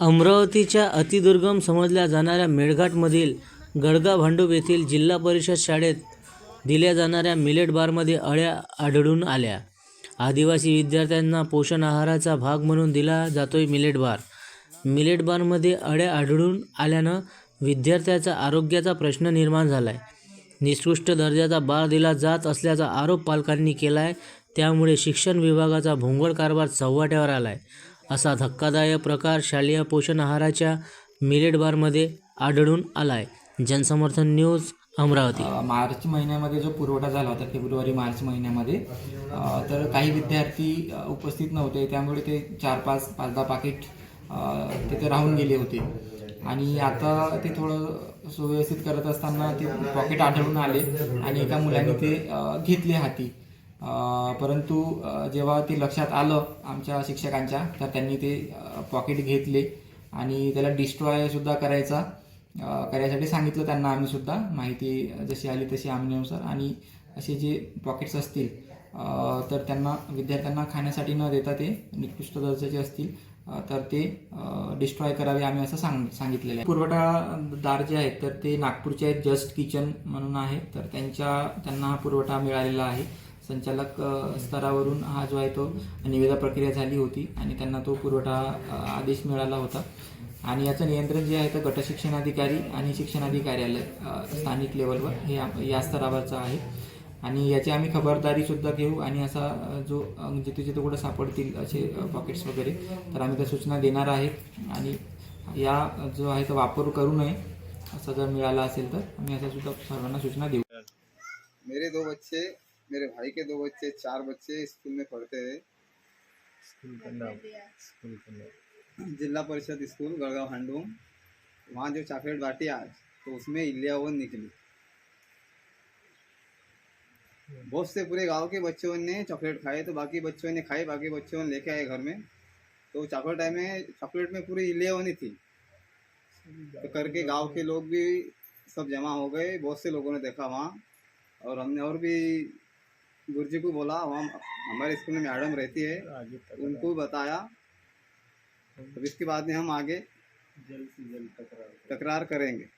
अमरावतीच्या अतिदुर्गम समजल्या जाणाऱ्या मेळघाटमधील गडगा भांडूप येथील जिल्हा परिषद शाळेत दिल्या जाणाऱ्या मिलेट बारमध्ये अळ्या आढळून आल्या. आदिवासी विद्यार्थ्यांना पोषण आहाराचा भाग म्हणून दिला जातोय मिलेट बार मिलेट बारमध्ये अळ्या आढळून आल्यानं विद्यार्थ्याचा आरोग्याचा प्रश्न निर्माण झाला आहे निकृष्ट दर्जाचा बार दिला जात असल्याचा आरोप पालकांनी केला आहे त्यामुळे शिक्षण विभागाचा भोंगळ कारभार चव्हाट्यावर आला आहे असा धक्कादायक प्रकार शालेय पोषण आहाराच्या मिलेट बारमध्ये आढळून आला आहे जनसमर्थन न्यूज अमरावती. मार्च महिन्यामध्ये जो पुरवठा झाला होता फेब्रुवारी मार्च महिन्यामध्ये तर काही विद्यार्थी उपस्थित नव्हते. त्यामुळे ते चार पाच पाच दहा पाकिट तिथे राहून गेले होते. आणि आता ते थोडं सुव्यवस्थित करत असताना ते पॉकेट आढळून आले आणि एका मुलाने ते घेतले हाती. परंतु जेव्हा ते लक्षात आलं आमच्या शिक्षकांच्या तर त्यांनी ते पॉकेट घेतले आणि त्याला डिस्ट्रॉय सुद्धा करायचा करायसाठी सांगितलं त्यांना आम्ही सुद्धा. माहिती जशी आली तशी आमनेनुसार आणि असे जे पॉकेट्स असतील तर त्यांना विद्यार्थ्यांना खाण्यासाठी न देता ते निकृष्ट दर्जाचे असतील तर ते डिस्ट्रॉय करावे आम्ही असं सांग सांगितलेलं आहे. पुरवठादार जे आहेत तर ते नागपूरचे आहेत. जस्ट किचन म्हणून आहे. तर त्यांच्या त्यांना हा पुरवठा मिळालेला आहे. संचालक स्तरावरून हा जो आहे तो निविदा प्रक्रिया झाली होती आणि त्यांना तो पुरवठा आदेश मिळाला होता. आणि याचं नियंत्रण जे आहे तर गट शिक्षणाधिकारी आणि शिक्षणाधिकार्यालय स्थानिक लेवलवर हे या स्तरावरचं आहे. आणि याची आम्ही खबरदारी सुद्धा घेऊ आणि असा जो जिथे जिथे कुठं सापडतील असे पॉकेट्स वगैरे तर आम्ही त्या सूचना देणार आहेत आणि या जो आहे तो वापर करू नये असा जर मिळाला असेल तर आम्ही असा सुद्धा सर्वांना सूचना देऊ. मेरे दो बच्चे मेरे भाई के दो बच्चे चार बच्चे स्कूल में पढ़ते हैं जिला परिषद स्कूल गड़गांव हांडूम वहाँ जो चॉकलेट बांटी आज तो उसमें इलियावन निकली। बहुत से पूरे गाँव के बच्चों ने चॉकलेट खाए तो बाकी बच्चों ने खाए बाकी बच्चों ने लेके आए घर में। तो चॉकलेट टाइम में चॉकलेट में पूरी इलियावन ही थी। तो करके गाँव के लोग भी सब जमा हो गए बहुत से लोगों ने देखा वहाँ। और हमने और भी गुरुजी को बोला वहाँ हमारे स्कूल में मैडम रहती है उनको बताया। अब इसके बाद में हम आगे तकरार करेंगे।